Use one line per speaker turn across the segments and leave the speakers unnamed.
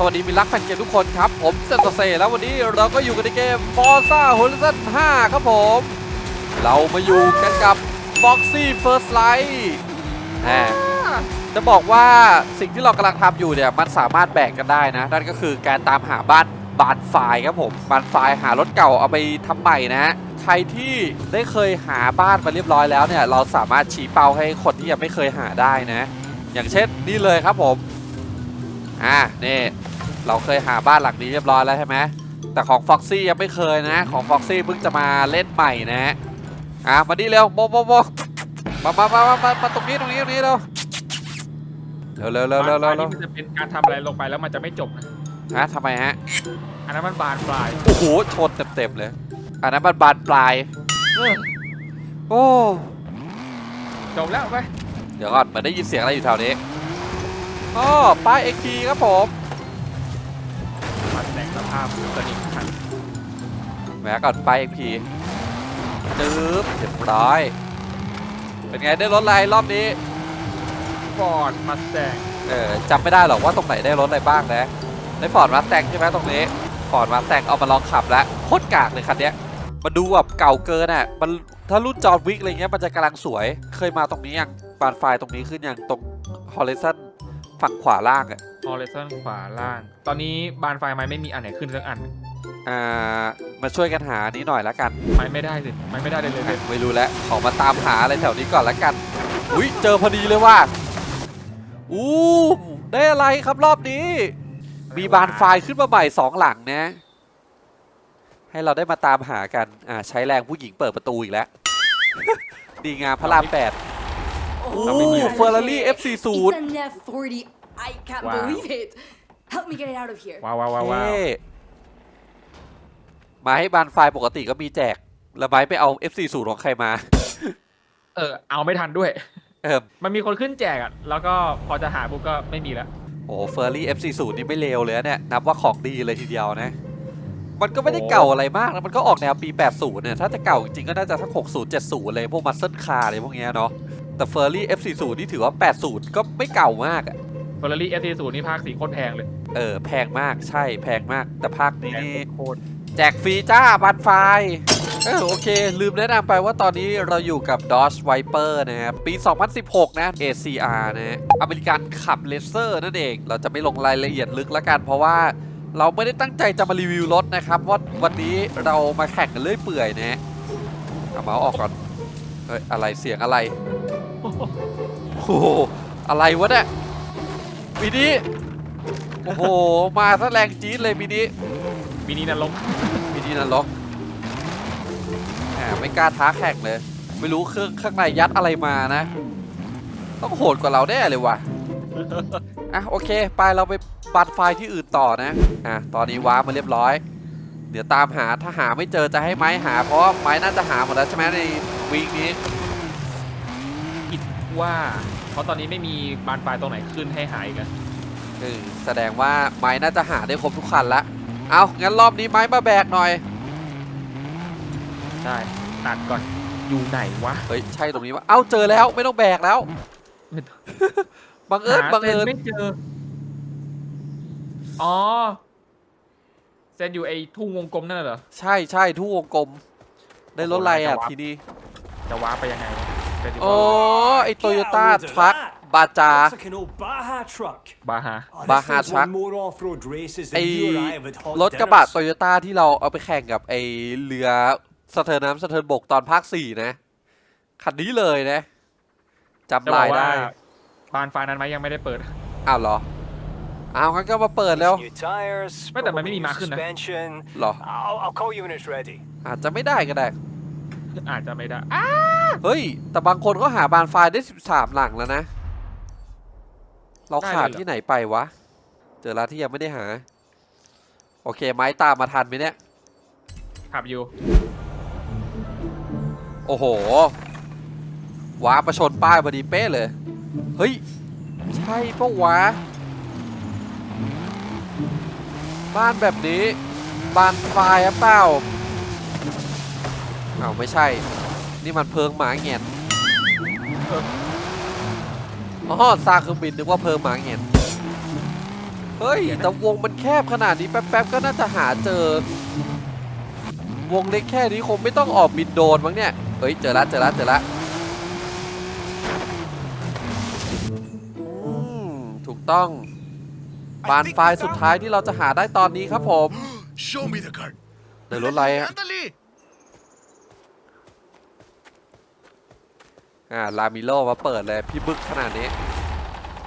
สวัสดีมิตรรักแฟนเกมทุกคนครับ ผมเซนโตเซแล้ววันนี้เราก็อยู่กันในเกม Forza Horizon 5 ครับผม เรามาอยู่กันกับ Foxy First Light จะบอกว่าสิ่งที่เรากำลังทำอยู่เนี่ย มันสามารถแบ่งกันได้นะ นั่นก็คือการตามหาบ้านบานไฟครับผมบานไฟหารถเก่าเอาไปทำใหม่นะฮะใครที่ได้เคยหาบ้านมาเรียบร้อยแล้วเนี่ย เราสามารถชี้เป้าให้คนที่ยังไม่เคยหาได้นะ อย่างเช่นนี่เลยครับผมอ่านี่ เราเคยหาบ้านหลังนี้เรียบร้อยแล้วใช่ไหมแต่ของ Foxy ยังไม่เคยนะ ของ Foxy เพิ่งจะมาเล่นใหม่นะฮะอะมาดิเร็วโมโมโมมามามามามามาตรงนี้ตรงนี้ตรงนี้เร็วเร็วเร็วเร็วเร็วเร็ว
บานปลาย
เร็ว
นี่มันจะเป็นการทำอะไรลงไปแล้วมันจะไม่จบนะ
ฮะทำไมฮะ
อันนั้นมันบานปลาย
โอ้โหชนเต็มๆเลยอันนั้นมันบานปลาย
เออ
โอ้
จบแล้วไป
เดี๋ยวก่อนเหมือนได้ยินเสียงอะไรอยู่แถวนี้อ๋อป้ายเอ็กทีครับผม
มาแต่ง สภาพสนิทคัน
แหมก่อนป้ายเอ็กทีจึ๊บเรียบร้อย เป็นไงได้รถอะไรรอบนี้
ฟอร์ดมาสแตง
เออจำไม่ได้หรอกว่าตรงไหนได้รถอะไรบ้างนะได้ฟอร์ดมาแตงใช่ไหมตรงนี้ฟอร์ดมาแตงเอามาลองขับแล้วโคตรกากเลยคันเนี้ยมันดูแบบเก่าเกินอะมันถ้ารุ่นจอห์นวิกอะไรเงี้ยมันจะกำลังสวยเคยมาตรงนี้ยังบานไฟตรงนี้ขึ้นยังตรงฮอลเลซันฝั่งขวาล่างอะ
ฮอลเลซันขวาล่าง ตอนนี้บานไฟไม้ไม่มีอันไหนขึ้นสักอัน
อ่า มาช่วยกันหานี้หน่อยละกัน
ไม้ไม่ได้สิไม้ไม่ได้เลยเลยเลย
ไม่รู้แล้วขอมาตามหาอะไรแถวนี้ก่อนละกัน อุ้ยเจอพอดีเลยว่าอู้ได้อะไรครับรอบนี้ มีบานไฟขึ้นมาใหม่สองหลังนะ ให้เราได้มาตามหากัน อ่า ใช้แรงผู้หญิงเปิดประตูอีกแล้ว ดีงามพระรามแปด
เราไม่มี
โอ้ Ferrari F40
It's an F40. I can't
Wow.
believe it. Help me get it out of here.
ว้าวว้าวว้าวว้าว
เท่มาให้บานไฟปกติก็มีแจก แล้วไม้ไปเอา F40 ของใครมา
เออ เอาไม่ทันด้วย
เออ
มันมีคนขึ้นแจกอะแล้วก็พอจะหาปุ๊บก็ไม่มีแล้ว
โอ้เฟอร์รี่ F40 นี่ไม่เลวเลยนะเนี่ย นับว่าของดีเลยทีเดียวนะ มันก็ไม่ได้เก่าอะไรมากนะมันก็ออกแนวปี 80 เนี่ย ถ้าจะเก่าจริงๆก็น่าจะสัก60 70 เลยพวกมัสเซิลคาร์อะไรพวกเนี้ยเนาะ แต่เฟอร์รี่ F40 นี่ถือว่า 80 ก็ไม่เก่ามากอะ
เฟอร์รารี่เอฟซีศูนย์นี่ภาคสีโคตรแพงเลย
เออ แพงมากใช่แพงมาก แต่ภาคนี้
แพง
นี่
โคตร
แจกฟรีจ้าบันไฟเออโอเค ลืมแนะนำไปว่าตอนนี้เราอยู่กับ Dodge Viper นะครับ ปี 2016 นะ ACR นะอเมริกันขับเลเซอร์นั่นเอง เราจะไม่ลงรายละเอียดลึกแล้วกัน เพราะว่าเราไม่ได้ตั้งใจจะมารีวิวรถนะครับว่าวันนี้เรามาแข่งกันเรื่อยเปื่อยนะเอาเมาส์ออกก่อน เฮ้ย อะไรเสียงอะไร โอ้โหอะไรวะเนี่ย มินิโอ้โห มาซะแรงจี๊ดเลยมินิ
มินินรก
มินินรกแหมไม่กล้าท้าแข่งเลย ไม่รู้เครื่องข้างในยัดอะไรมานะ ต้องโหดกว่าเราแน่เลยว่ะอะโอเค ไปเราไปบันไฟล์ที่อื่นต่อนะ อะตอนนี้ว้าร์ปมาเรียบร้อย เดี๋ยวตามหาถ้าหาไม่เจอจะให้ไม้หา เพราะว่าไม้น่าจะหาหมดแล้วใช่ไหมในวีคนี้
คิดว่าเพ ราะตอนนี้ไม่มีบานไฟตรงไหนขึ้นให้หายกัน
เออแสดงว่าไม้น่าจะหาได้ครบทุกคันละเอางั้นรอบนี้ไม้มาแบกหน่อย
ใช่ตัดก่อนอยู่ไหนวะ
เฮ้ยใช่ตรงนี้วะเอ้าเจอแล้วไม่ต้องแบกแล้ว
ไม่
บังเอิญ
หา
บังเอิญ
ซนไม่เจออ๋อเซนอยู่ไอ้ทุ่งวงกลมนั่นเหรอ
ใช่ใช่ทุกวงกลมได้รถอะไรอะ
โอ้โห
ทีนี้
จะว้าร์ปไปยังไงวะ Festival
โอ้ไอโตโยต้าทรัคบาจา
Looks like an old Baja truck.
บาฮา
Oh, this
Baja
thing's
truck.
won more off-road races
ไอ
than you or I have at hot
รถกระบะ
dinners.
โตโยต้าที่เราเอาไปแข่งกับไอเรือสะเทินน้ำสะเทินบกตอนภาคสี่นะ คันนี้เลยนะ
จะ
จำ
บอ
ลาย
กว่า
ได้
บานไฟนั้นไหมยังไม่ได้เปิด
อ้าวเหรอ อ้าวงั้นก็มาเปิดแล้ว
New tires,
ไม่แต่มันไม่
probably
มี
new
มาขึ้นนะ
suspension.
เหรอ
I'll, I'll call you when it's ready.
อาจจะไม่ได้ก็ได้
อาจจะไม่ได้อะ
เฮ้ย แต่บางคนก็หาบานไฟล์ได้ 13 หลังแล้วนะ เราขาดที่ไหนไปวะ เจอร้านที่ยังไม่ได้หา โอเค ไม้ตามมาทันไหมเนี่ย
ขับอยู่
โอ้โห ว้าประชนป้ายพอดีเป๊ะเลย เฮ้ย ใช่ปะวะ บ้านแบบนี้บ้านไฟล์หรือเปล่า อ้าวไม่ใช่ นี่มันเพิงหมาเงียนอ๋อซากเครื่องบินนึกว่าเพิงหมาเงียนเฮ้ยแต่วงมันแคบขนาดนี้แป๊บๆก็น่าจะหาเจอ วงเล็กแค่นี้คงไม่ต้องออกบินโดรนมั้งเนี่ยเฮ้ยเจอละเจอละเจอละอืมถูกต้องบานไฟล์สุดท้ายที่เราจะหาได้ตอนนี้ครับผม
Show me the card.
ในรถอะไรอะ อ่าลามิโลมาเปิดเลยพี่บึกขนาดนี้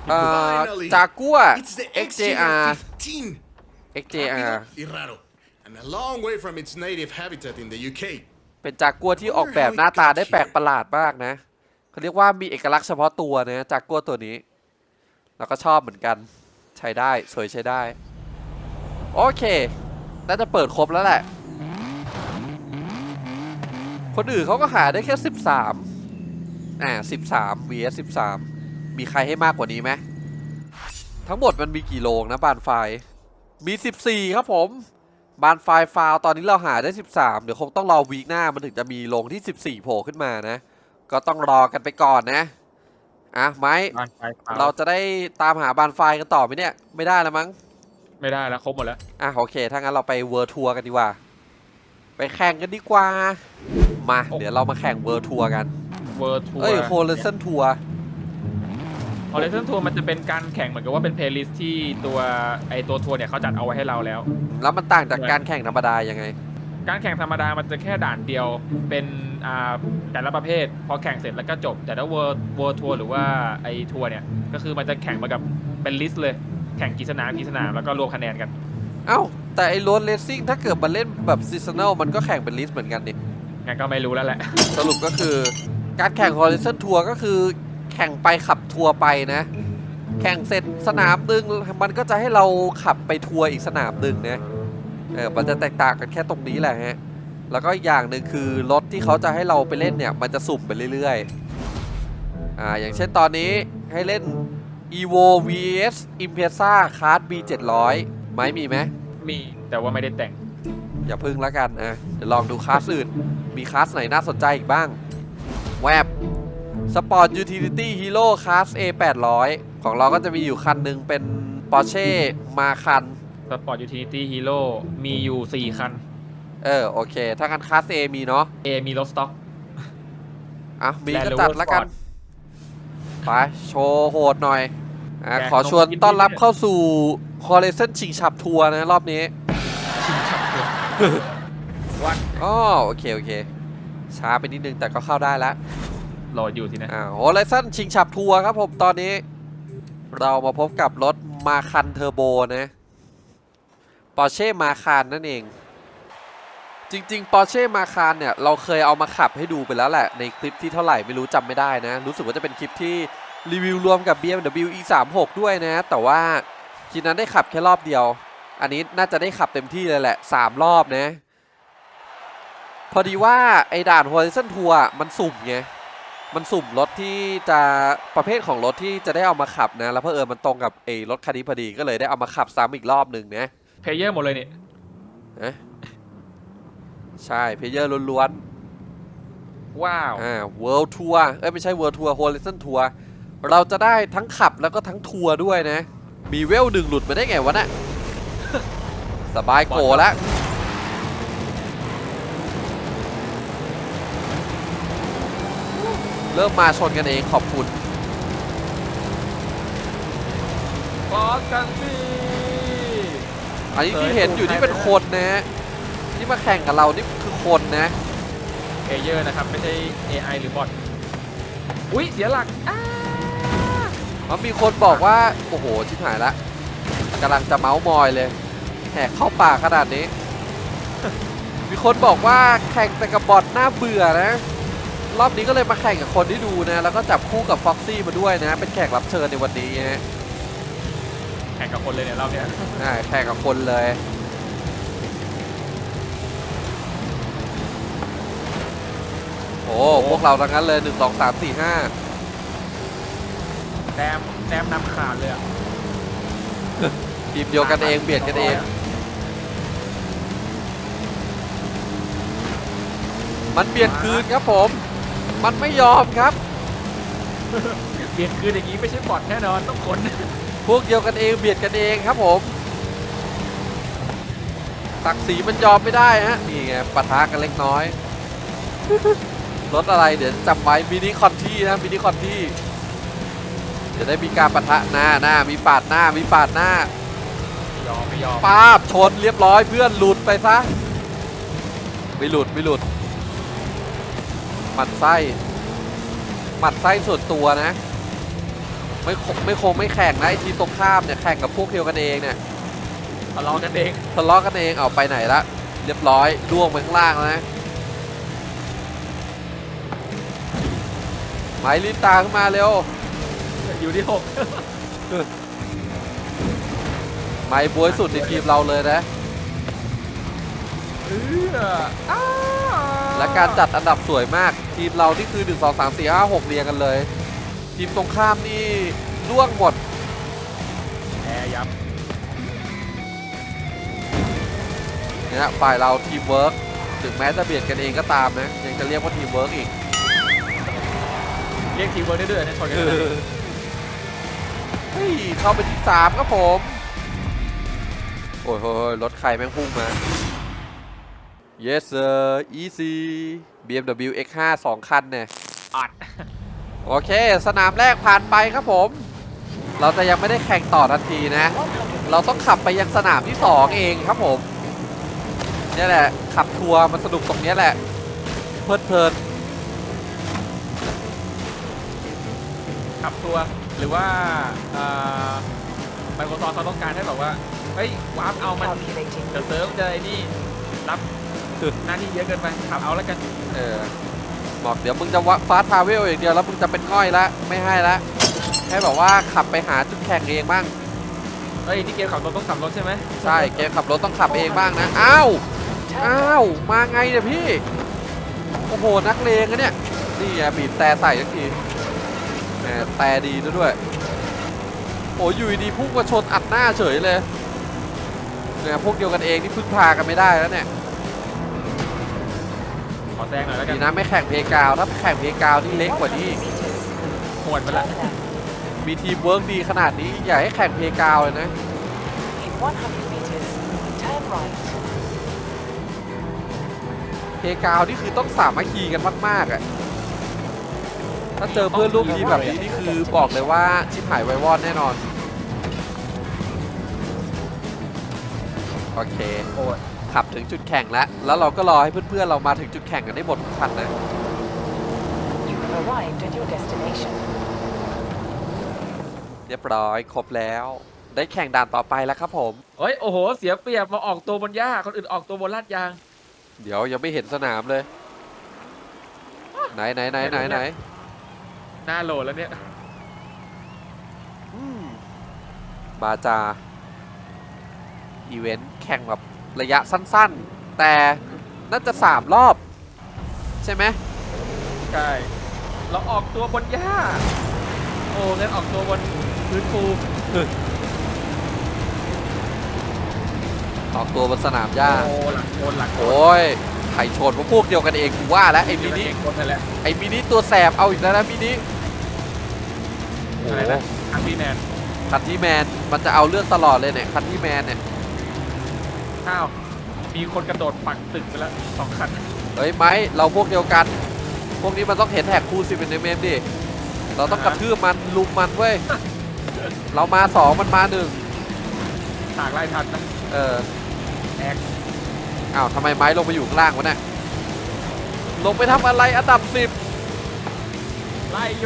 เอ่อ
Finally.
จากัว
It's the
XJR
XJR 15.
XJR
Rápido y raro. And a long way from its native habitat in the UK.
เป็นจากัวที่ออกแบบหน้าตาได้แปลกประหลาดมากนะเขาเรียกว่ามีเอกลักษณ์เฉพาะตัวนะจากัวตัวนี้ แล้วก็ชอบเหมือนกัน ใช้ได้สวยใช้ได้ โอเค น่าจะเปิดครบแล้วแหละ คนอื่นเขาก็หาได้แค่ 13 อ่า13 vs 13มีใครให้มากกว่านี้ไหมทั้งหมดมันมีกี่โลงนะบานไฟ มี 14 ครับผม บานไฟล์ฟาวตอนนี้เราหาได้ 13 เดี๋ยวคงต้องรอวีคหน้ามันถึงจะมีลงที่ 14 โผล่ขึ้นมานะ ก็ต้องรอกันไปก่อนนะ อะไม้
บ้านไฟฟ้า
เราจะได้ตามหาบานไฟล์กันต่อไหมเนี่ย ไม่ได้แล้วมั้ง
ไม่ได้แล้วครบหมดแล้ว
อะโอเค ถ้างั้นเราไปเวิร์ทัวร์กันดีกว่า ไปแข่งกันดีกว่า มา
โอ้
เดี๋ยวเรามาแข่งเวิร์ทัวร์กัน
เวิร์ทัวร์
เอ้ยโฮลเซนทัวร์
ฮอลเลนทัวร์มันจะเป็นการแข่งเหมือนกับว่าเป็นเพลย์ลิสต์ที่ตัวไอตัวทัวร์เนี่ยเขาจัดเอาไว้ให้เราแล้ว
แล้วมันต่างจากการแข่งธรรมดายังไง
การแข่งธรรมดามันจะแค่ด่านเดียวเป็นอ่าแต่ละประเภท พอแข่งเสร็จแล้วก็จบ แต่ถ้าเวิร์เวิร์ทัวร์หรือว่าไอทัวร์เนี่ยก็คือมันจะแข่งมากับเป็นลิสต์เลย แข่งกี่สนามกี่สนามแล้วก็รวมคะแนนกัน
เอ้า แต่ไอ้รถเลสซิ่งถ้าเกิดมันเล่นแบบซีซัน a ลมันก็แข่งเป็นลิสต์เหมือนกันดิ
งั้นก็ไม่รู้แล้วแหละ
สรุปก็คือ การแข่ง Horizon Tour ก็คือแข่งไปขับทัวร์ไปนะ แข่งเสร็จสนามหนึ่งมันก็จะให้เราขับไปทัวร์อีกสนามหนึ่งนะเออมันจะแตกต่างกันแค่ตรงนี้แหละฮะ แล้วก็อีกอย่างหนึ่งคือรถที่เขาจะให้เราไปเล่นเนี่ย มันจะสุ่มไปเรื่อยๆ อ่า อย่างเช่นตอนนี้ให้เล่น evo vs impreza card b 700ไหมมีไหม
มีแต่ว่าไม่ได้แต่ง
อย่าพึ่งแล้วกันอะเดี๋ยวลองดูคลาสอื่น มีคลาสไหนน่าสนใจอีกบ้างแวบ Sport Utility Hero คลาส A 800 ของเราก็จะมีอยู่คันหนึ่งเป็น Porsche Macan
สปอร์ตยูทิลิตี้ฮีโร่มีอยู่ 4 คัน
เออ โอเค ถ้ากันคลาส A มีเนาะ
A มีรถสต็อก
อะ มี
Land
ก็
Rover
จัดแล้วกัน
Sport
ไป โชว์โหดหน่อยอะ
แจก
ขอชวน
นมกิน
ต้อนรับ
ด้วย
เข้าสู่ Horizon ชิงฉับทัวร์นะ รอบนี้
ชิงชับเลยวัด
อ๋อโอเค โอเค ช้าไปนิดนึงแต่ก็เข้าได้แล้ว
รออยู่สินะ
อ่าโฮไลซันชิงฉับทัวร์ครับผมตอนนี้ เรามาพบกับรถมาคันเทอร์โบนะปอร์เช่มาคานนั่นเอง จริงๆปอร์เช่มาคานเนี่ย เราเคยเอามาขับให้ดูไปแล้วแหละ ในคลิปที่เท่าไหร่ไม่รู้จำไม่ได้นะ รู้สึกว่าจะเป็นคลิปที่รีวิวรวมกับ BMW E36 ด้วยนะ แต่ว่าทีนั้นได้ขับแค่รอบเดียว อันนี้น่าจะได้ขับเต็มที่เลยแหละ 3 รอบนะ พอดีว่าไอ้ด่าน Horizon Tour มันสุ่มไง มันสุ่มรถที่จะประเภทของรถที่จะได้เอามาขับนะ แล้วเพอเออมันตรงกับไอ้รถคันนี้พอดีก็เลยได้เอามาขับซ้ำอีกรอบหนึ่งนะ
เพลเยอร์หมดเลยนี่
นะใช่เพลเยอร์ล้วน
ว้าว
ๆอ่า World Tour เอ้ยไม่ใช่ World Tour Horizon Tour เราจะได้ทั้งขับแล้วก็ทั้งทัวร์ด้วยนะ มีเวลหนึ่งหลุดมาได้ไงวะน่ะสบายโกแล้ว เริ่มมาชนกันเองขอบคุณ
บอสกันสิ
อันนี้ที่
เสย
เห็นอยู่
ตูด
นี่
ใคร
เป็น
ไปนะ
คนนะฮะที่มาแข่งกับเรานี่คือคนนะ
เพลเยอร์นะครับ ไม่ใช่ AI หรือบอทอุ้ยเสียหลักอ้า
เพราะมีคนบอกว่า โอ้โห ชิบหายละกำลังจะเมาส์มอยเลย แหกเข้าป่าขนาดนี้ มีคนบอกว่าแข่งแต่กับบอทน่าเบื่อนะ รอบนี้ก็เลยมาแข่งกับคนที่ดูนะ แล้วก็จับคู่กับฟ็อกซี่มาด้วยนะ เป็นแขกรับเชิญในวันนี้ฮะ
แข่งกับคนเลยเนี่ยรอบเนี้ย
อ่าแข่งกับคนเลย โอ้พวกเราทั้งนั้นเลยหนึ่งสองสามสี่ห้า
แต้มแต้มนำขาดเลยอะ
ทีมเดียวกันเองเบียดกันเองมันเบียดคืนครับผม มันไม่ยอมครับ
เปลี่ยนคืนอย่างนี้ไม่ใช่บอทแน่นอนต้องคน
พวกเดียวกันเองเบียดกันเองครับผมตักสีมันยอมไม่ได้ฮะนี่ไงปะทะกันเล็กน้อยรถอะไรเดี๋ยวจำไว้มินิคอนที่นะมินิคอนที่เดี๋ยวได้มีการปะทะหน้าหน้ามีปาดหน้ามีปาดหน้า
ไม่ยอมไม่ยอม
ป้าบชนเรียบร้อยเพื่อนหลุดไปซะไม่หลุดไม่หลุด หมัดไส้ หมัดไส้ส่วนตัวนะ ไม่คงไม่คงไม่แข่งนะไอทีมตรงข้ามเนี่ยแข่งกับพวกเดียวกันเองเนี่ย
ทะเลาะกันเอง
ทะเลาะกันเองเอาไปไหนละ เรียบร้อยล่วงไปข้างล่างแล้วนะไหมลินตาขึ้นมาเร็ว
อยู่ที่หก
ไหมบวยสุดในทีมเราเลยนะ
เอออ้า
และการจัดอันดับสวยมาก ทีมเรานี่คือ 1 2 3 4 5 6 เรียงกันเลย ทีมตรงข้ามนี่ล่วงหมด
แอร์ยับ
เนี่ยฝ่ายเราทีมเวิร์กถึงแม้จะเบียดกันเองก็ตามนะ ยังจะเรียกว่าทีมเวิร์กอีก
เรียกทีมเวิร์กได้ด้วยนะชนกัน
เอ
นะ
อเฮ้ยเข้าไปที่3ครับผม โอ้ยโอ้ยรถใครแม่งพุ่งมา yes sir easy BMW X5 2 คันเนี่ย
อัด
โอเค สนามแรกผ่านไปครับผม เราจะยังไม่ได้แข่งต่อทันทีนะ เราต้องขับไปยังสนามที่ 2 เองครับผมเนี่ยแหละ ขับทัวร์มันสนุกตรงเนี้ยแหละ เพลิดเพลิน
ขับตัวหรือว่าไมโครซอฟเขาต้องการให้แบบว่า เฮ้ย วาร์ปเอามันเดี๋ยวเซิร์ฟจะไอ้นี่รับ หน้าที่เยอะเกินไปขับเอาแล้วกัน
เออ บอกเดี๋ยวมึงจะวะฟาสทาเวลอย่างเดียวแล้วมึงจะเป็นง่อยละไม่ให้ละให้แบบว่าขับไปหาจุดแข่งเองบ้าง
เฮ้ยนี่เกมขับรถต้องขับรถใช่ไหม
ใช่เกมขับรถต้องขับเองบ้างนะ อ้าว อ้าว มาไงเนี่ยพี่ โอ้โห นักเลงอะเนี่ย นี่อะบีบแต่ใส่ทักทีแหมแต่ดีซะด้วยโอ้ยอยู่ดีๆพุ่งมาชนอัดหน้าเฉยเลยเนี่ยพวกเดียวกันเองนี่พึ่งพากันไม่ได้แล้วเนี่ย
ขอ แซงหน่อยแล้วกั
ดี
น
นะไม่แข่งเพกาวถ้าแข่งเพกาวนี่เล็กกว่านี้อีก
หวดไปละ
มีทีมเวิร์กดีขนาดนี้อย่าให้แข่งเพกาวเลยนะ
In 100 meters, turn right.
เพกาวนี่คือต้องสามัคคีกันมากๆอะถ้าเจอเพื่อนร่วมทีมแบบนี้นี่คือบอกเลยว่าชิบหายไววอดแน่นอนโอเค
โอ้ย
ขับถึงจุดแข่งแล้ว แล้วเราก็รอให้เพื่อนๆเรามาถึงจุดแข่งกันได้หมดทุกคันนะ
You have arrived at your destination.
เรียบร้อยครบแล้ว ได้แข่งด่านต่อไปแล้วครับผม
เฮ้ยโอ้โห เสียเปรียบมาออกตัวบนหญ้าคนอื่นออกตัวบนลาดยาง
เดี๋ยวยังไม่เห็นสนามเลย ไหนไหนไหนไหนไหน
หน้าโหลดแล้วเนี่ย
อืมบาจา อีเวนต์แข่งแบบ ระยะสั้นๆ แต่น่าจะสามรอบ ใช่ไหม
ใช่เราออกตัวบนหญ้า โอ้งั้นออกตัวบนพื้นฟู
ออกตัวบนสนามหญ้า
โอ้หลังโคนหลังโคน
โอ้ยไข่ชนพวกเดียวกันเองกูว่าแล้วไอ้มินิ
เก่งคนนั่นแหละ
ไอ้มินิตัวแสบเอาอีกแล้วนะมินิโอ้
อะไร
โห
นะอังพีแมน
คันที่แมนมันจะเอาเรื่องตลอดเลยเนี่ยคันที่แมนเนี่ย
ข้าวมีคนกระโดดปักตึกไปแล้วสองคัน
เฮ้ยไม้เราพวกเดียวกัน พวกนี้มันต้องเห็นแท็กคูสิเป็นเมมดิ เราต้องกระทืบมันลุมมันเว้ย เรามาสองมันมาหนึ่ง
ฉากไล่ทันนะ
เออ
แอก
อ้าวทำไมไม้ลงไปอยู่ข้างล่างวะเนี่ย ลงไปทำอะไรอันดับสิบ
ไล่โย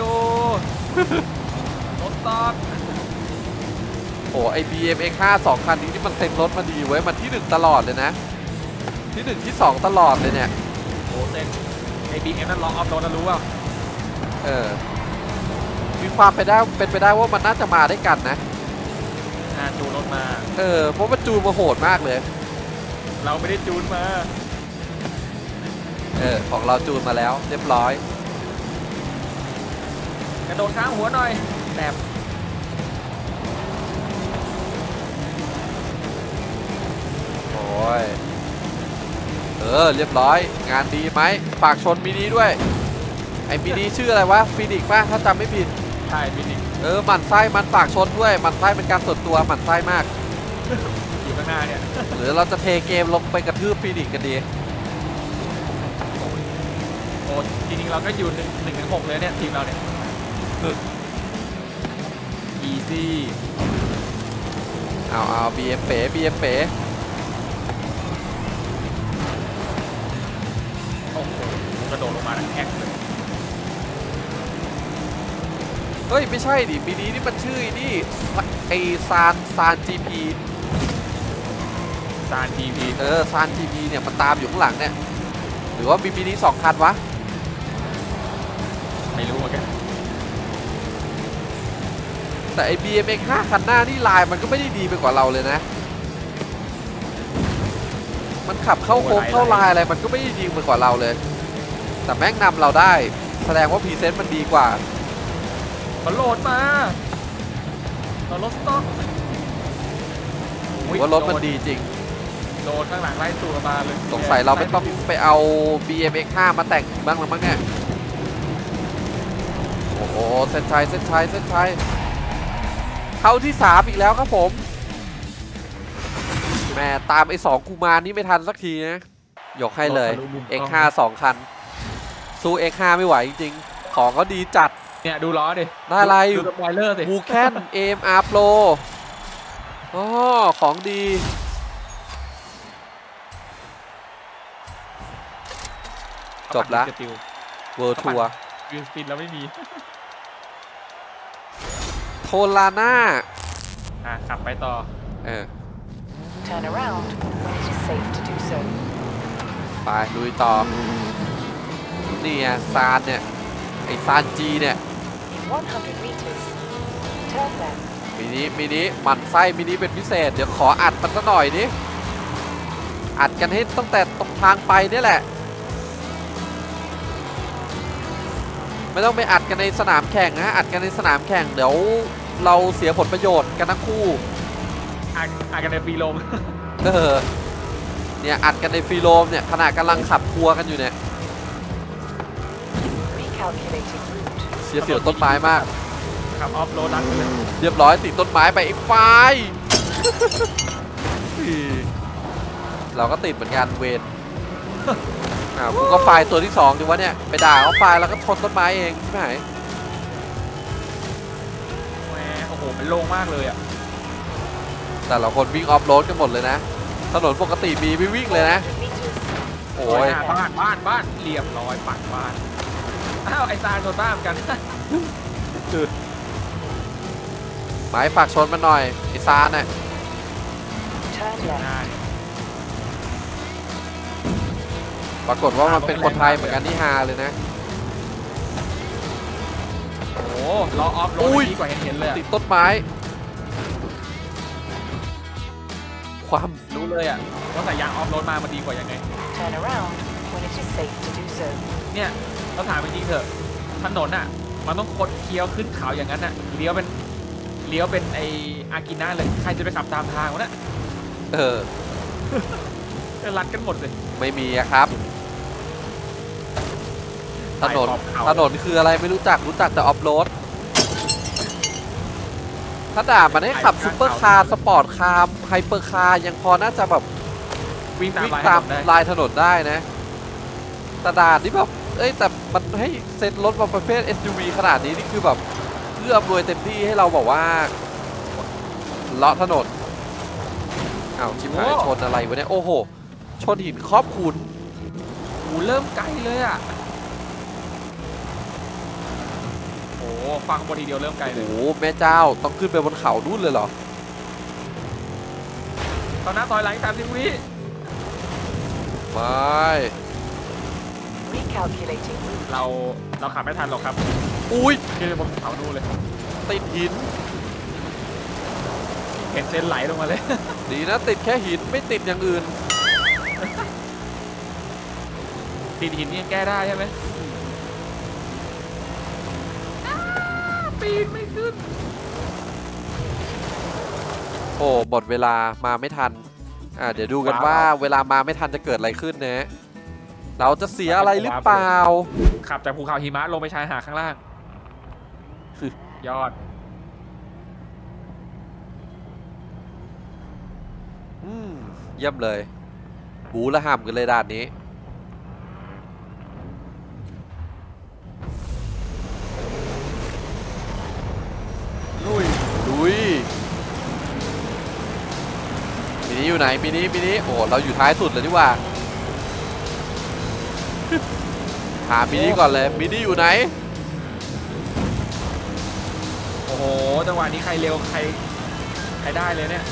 รถตอด
โอ้ไอ BMX 5 2คันนี้นี่มันเซ็นรถมาดีเว้ยมันที่หนึ่งตลอดเลยนะ ที่หนึ่งที่สองตลอดเลยเนี่ย
โอ้เซ็งไอ้บีเอ็มนั่นล็อกออฟโดนนะรู้เปล่า
เออมีความไปได้เป็นไปได้ว่ามันน่าจะมาได้กันนะ
อ่าจูนรถมา
เออเพราะมันจูนมาโหดมากเลย
เราไม่ได้จูนมา
เออของเราจูนมาแล้ว เรียบร้อย
กระโดดข้างหัวหน่อยแตบ
โอ้ยเออ เรียบร้อย งานดีไหมฝากชนมินิด้วย ไอ้มินิชื่ออะไรวะฟีนิกซ์ป่ะ ถ้าจำไม่ผิด
ใช่มินิ
เออหมั่นไส้มันฝากชนด้วยหมั่นไส้เป็นการส่วนตัวหมั่นไส้มาก
อยู่ข้างหน้าเนี่ย
หรือเราจะเทเกมลงไปกระทืบฟีนิกซ์กันดี
โอ้จริงๆเราก็อยู่หนึ่งหนึ่งถึงหกเลยเนี่ยทีมเราเนี่ย easy
เอาเอาบีเอ็มเป๋บีเอ็มเป๋
ระโดดลงมาแล้วแฮกเลย
เฮ้ย ไม่ใช่ดิมินินี่มันชื่อไอ้นี่ไอซานซานจีพี
ซานทีพี
เออซานจีพีเนี่ยมันตามอยู่ข้างหลังเนี่ย หรือว่ามีมินิสองคันวะ
ไม่รู้เหมือนกัน
แต่ไอ BMX 5คันหน้านี่ลายมันก็ไม่ได้ดีไปกว่าเราเลยนะ มันขับเข้าโค้งเข้าลายอะไรมันก็ไม่ได้ดีไปกว่าเราเลย แต่แม่งนำเราได้ แสดงว่าพรีเซนต์มันดีกว่า
มันโหลดมาเรารถสต็อก
ผมว่ารถมันดีจริง
โดนข้างหลังไล่ตูดมาเลย
สงสัยเราไม่ต้องไปเอา BMX 5มาแต่งบ้างหรือมั้งเนี่ย โอ้โหเส้นชัยเส้นชัยเส้นชัยเข้าที่ 3 อีกแล้วครับผมแหม่ตามไอ้สองกูมารนี่ไม่ทันสักทีนะ ยกให้เลย X5 2 คัน สู้ X5 ไม่ไหวจริงๆ ของเขาดีจัด
เนี่ยดูล้อดิ
ได้อะไร
ดูสปอยเลอร์สิ
บูแคน AMR Pro อ๋อของดี จบละ
สติล
World Tour
ยืนสปินแล้วไม่มี
โทลาน่า
อะขับไปต่อ
เออ
Turn around when it is safe to do so.
ไปลุยต่อ นี่ไงซานเนี่ย ไอซานจีเนี่ย
In 100 meters, turn left.
มินิมินิหมันไส้มินิเป็นพิเศษ เดี๋ยวขออัดมันสักหน่อยดิอัดกันให้ตั้งแต่ตรงทางไปเนี่ยแหละ ไม่ต้องไปอัดกันในสนามแข่งนะอัดกันในสนามแข่งเดี๋ยวเราเสียผลประโยชน์กันทั้งคู่
อ่านอ่านกันในฟรีลม
เออเนี่ยอัดกันในฟรีโรมเนี่ยขณะกำลังขับทัวร์กันอยู่เนี่ย
Recalculating route.
เสียเสียวต้นไม้มาก
ขับออฟโรดันไปเลย
เรียบร้อยติดต้นไม้ไปไอ้ไฟ เราก็ติดเหมือนกันเวนอ้าวกูก็ไฟล์ตัวที่สองดีวะเนี่ย ไปด่าเขาไฟล์แล้วก็ชนต้นไม้เองใช่ไหม
แหมโอ้โห มันโล่งมากเลยอะ
แต่ละคนวิ่งออฟโรดกันหมดเลยนะ ถนนปกติมีไม่วิ่งเลยนะ
400 meters.
โอ้ย
บ้านบ้านบ้านเรียบร้อยปัดบ้าน อ้าวไอซานโดนบ้านเหมือนกัน
ไม้ฝากชนมันหน่อยไอ้ซานน่ะ
Turn left.
ปรากฏว่ามันเป็นคนไทยเหมือนกันที่ฮาเลยนะ
โอ้โหล้อออฟโร
อุ้
ด
ย
ดีกว่าเห็นเห็นๆเลยอะ
ติดต้นไม้ ความ
รู้เลยอะว่าใส่ยางออฟโรดมามันดีกว่ายังไง
Turn around when it is safe to do so.
เนี่ยเราถามจริงๆเถอะถนนอะ มันต้องคดเคี้ยวขึ้นเขาอย่างนั้นอะเลี้ยวเป็นเลี้ยวเป็นไออากิน่าเลยใครจะไปขับตามทางวะเนี่ย
เออ
จะรัดกันหมดเลย
ไม่มีอะครับ ถนน
ไปขอบเขา
ถนนคืออะไรไม่รู้จัก รู้จักแต่ออฟโรด ถ้าด่ามันให้ขับ
ไป
ซุปเปอร์
เขา
คาร์ สปอร์ตคาร์ ไฮเปอร์คาร์ ยังพอน่าจะแบบ
วิ่งตาม
วิ่ง
ลาย
ตาม
ถนนได้
ลายถนนได้นะ แต่ด่านนี่แบบเอ้ยแต่มันให้เซ็ตรถมาประเภท SUV ขนาดนี้นี่คือแบบเพื่ออำนวยเต็มที่ให้เราบอกว่าเลาะถนนอ้าวชิบหายชนอะไรวะเนี่ยโอ้โห ชนหินครอบคูณ
โอ้โหเริ่มไกลเลยอะโอ้โหฟังบนทีเดียวเริ่มไกลเล
โอ้
ย
โหแม่เจ้าต้องขึ้นไปบนเขานู่นเลยเหรอ
ตอนหน้าต่อยหลังสามสิบวิ
ไม่
Recalculating route.
เราเราขับไม่ทันหรอกครับ
อุ้ย
ขึ้นไปบนเขานู่นเลย
ติดหิน
เห็นเส้นไหลลงมาเลย
ดีนะติดแค่หินไม่ติดอย่างอื่น
ตีนหินนี่ยังแก้ได้ใช่ไหมอ้าปีนไม่ขึ้น
โอ้หมดเวลามาไม่ทัน อ่าเดี๋ยวดูกันว่าเวลามาไม่ทันจะเกิดอะไรขึ้นนะ เราจะเสียอะไรหรือเปล่า
ขับจากภูเขาหิมะลงไปชายหาดข้างล่างยอด
อืมเยี่ยมเลย บูและห้ามกันเลยด้านนี้
ลุย
ลุยมินิอยู่ไหนมินิมินิโอ้เราอยู่ท้ายสุดเลยดีกว่า หามินิก่อนเลยมินิอยู่ไหน
โอ้โห จังหวะนี้ใครเร็วใคร ใครได้เลยเนี่ย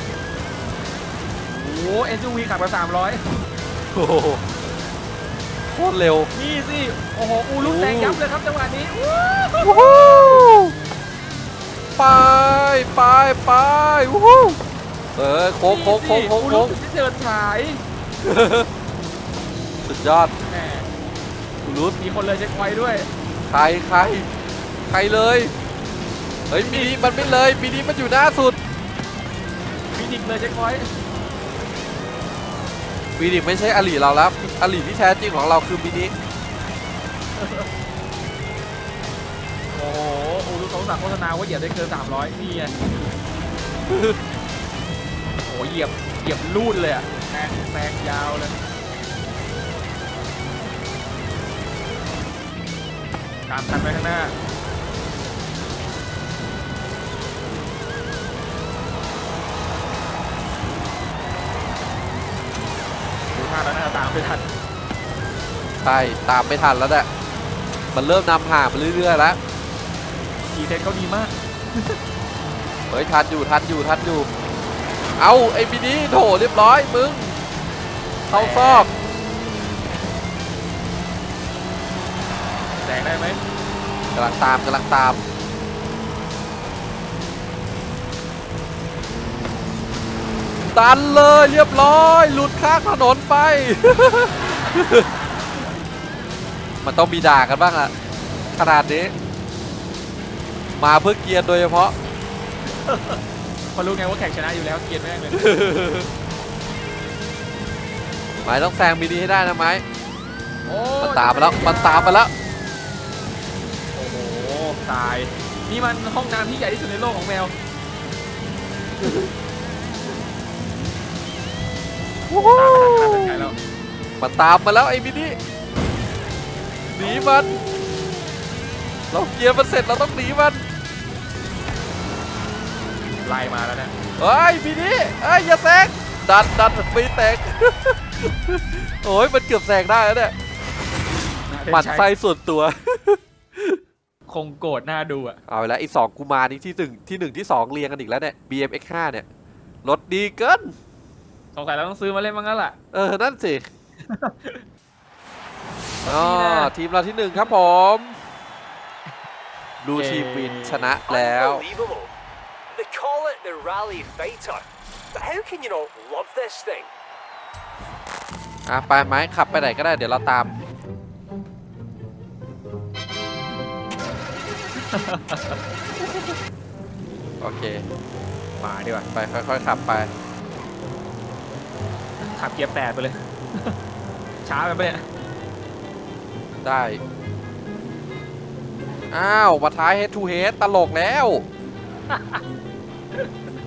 โอ้โห SUV ขับมา300
โอ้โหโคตรเร็ว
นี่สิ โอ้โห อูรุแซงยับเลยครับจังหวะนี้วู้
วู้ฮู้ไปไปไปวู้ฮู้เออโค้งโค้งโค้งโค้ง
อู
โค้
รุ
ง
ที่เจิดฉาย
สุดยอด
แหม
อุ รุส
มีคนเลยเช็คไว้ด้วย
ใครใครใครเลย เฮ้ยมินิมันไม่เลยมินิมันอยู่หน้าสุด
มีดิกเลยเช็คไว้
มินิไม่ใช่อลีเราแล้วอลีที่แท้จริงของเราคือมินิ
โอ้โหอูรุเขาสั่งโฆษณาว่าเหยียบได้เกิน 300 นี่ไงโอ้โหเหยียบเหยียบลูดเลยอะแซงแซงยาวเลยามทันไปข้างหน้าดูท่าแล้วน่าจะตามไม่ทัน
ใช่ตามไม่ทันแล้วแหละมันเริ่มนำห่างไปเรื่อยๆแล้ว
ขี่เทคเขาดีมาก
เฮ้ยทันอยู่ทันอยู่ทันอยู่ เอาไอ้มินิโถเรียบร้อยมึงเข้าซอก
งได้ไหม
กำลังตามกำลังตามตันเลยเรียบร้อย หลุดข้างถนนไป มันต้องมีด่ากันบ้างอะขนาดนี้ มาเพื่อเกียร์โดยเฉพาะ
เพอรู้ไงว่าแข่งชนะอยู่แล้วเกลียดแม่งเลย
ไม้ต้องแซงมินิให้ได้นะไม้
โอ้
มันตามมาแล้ว มันตามมาแล้ว
โอ้โห ตาย นี่มันห้องน้ำที่ใหญ่ที่สุดในโลกของแมวตามไปทางขนาดไหนแล้ว
มันตามมาแล้วไอ้มินิหนีมัน เราเกียร์มันเสร็จเราต้องหนีมัน
ไล่มาแล้วเนี่ย
เฮ้ยมินิเอ้ยอย่าแซงดันดันไม่แซงโอ้ยมันเกือบแซงได้แล้วเนี่ยหมันไส้ส่วนตัว
คงโกรธหน้าดูอะ
เอาไปแล้วอีกสองกูมารนี่ที่หนึ่งที่หนึ่งที่สองเรียงกันอีกแล้วเนี่ย BMX5 เนี่ยรถดีเกิน
สงสัยเราต้องซื้อมาเล่นมั้งงั้นแหละ
เออ นั่นสิ อ๋อ
นี่นะ
ทีมเราที่หนึ่งครับผมบลู
เย้
ทีมวินชนะแล้ว
Unbelievable. They call it the Rally Fighter. But how can you not love this thing?
อะไปไหมขับไปไหนก็ได้เดี๋ยวเราตาม โอเค
มาดีกว่า
ไปค่อยๆขับไป
ขับเกียร์แปดไปเลย ช้าไปปะเนี่ย
ได้ อ้าวมาท้าย head to head ตลกแล้ว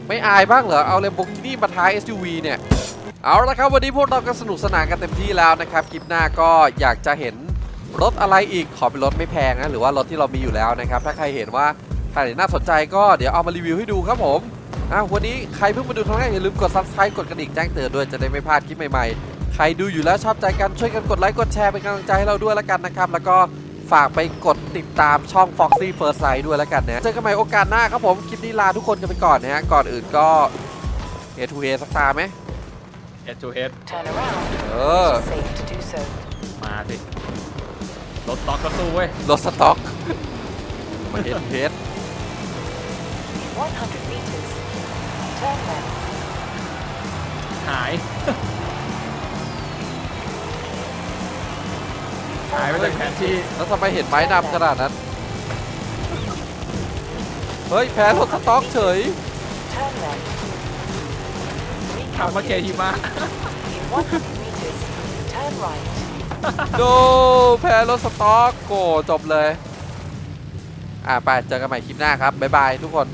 ไม่อายบ้างเหรอ เอาเลมโบกินี่มาท้าย SUV เนี่ย เอาละครับ วันนี้พวกเราก็สนุกสนานกันเต็มที่แล้วนะครับ คลิปหน้าก็อยากจะเห็น รถอะไรอีกขอเป็นรถไม่แพงนะหรือว่ารถที่เรามีอยู่แล้วนะครับ ถ้าใครเห็นว่าใครน่าสนใจก็เดี๋ยวเอามารีวิวให้ดูครับผมอะวันนี้ใครเพิ่งมาดูครั้งแรกอย่าลืมกด subscribe กดกระดิ่งแจ้งเตือนด้วยจะได้ไม่พลาดคลิปใหม่ๆ ใครดูอยู่แล้วชอบใจกันช่วยกันกดไลค์กดแชร์เป็นกำลังใจให้เราด้วยแล้วกันนะครับ แล้วก็ฝากไปกดติดตามช่อง Foxy First Sight ด้วยแล้วกันนะ เจอกันใหม่โอกาสหน้าครับผม คลิปนี้ลาทุกคนกันไปก่อนนะฮะ ก่อนอื่นก็เอทูเอสักตาไหม
เอทูเฮด
Turn around.
เออ
It's safe to do so.
มาสิ รถสต็อกก็สู้เว้ย
รถสต็อกมาเฮดเฮด
100 meters. Turn left.
หาย หายไปจากแผนที่
แล้วทำไมเห็นไม้นำขนาดนั้น เฮ้ย แพ้รถสต็อกเฉย
Turn left.
ขับมาเกหิมะ
In 100 meters. Turn right.
ดูแพ้รถสต็อกโกจบเลย อ่าไปเจอกันใหม่คลิปหน้าครับ บ๊ายบายทุกคน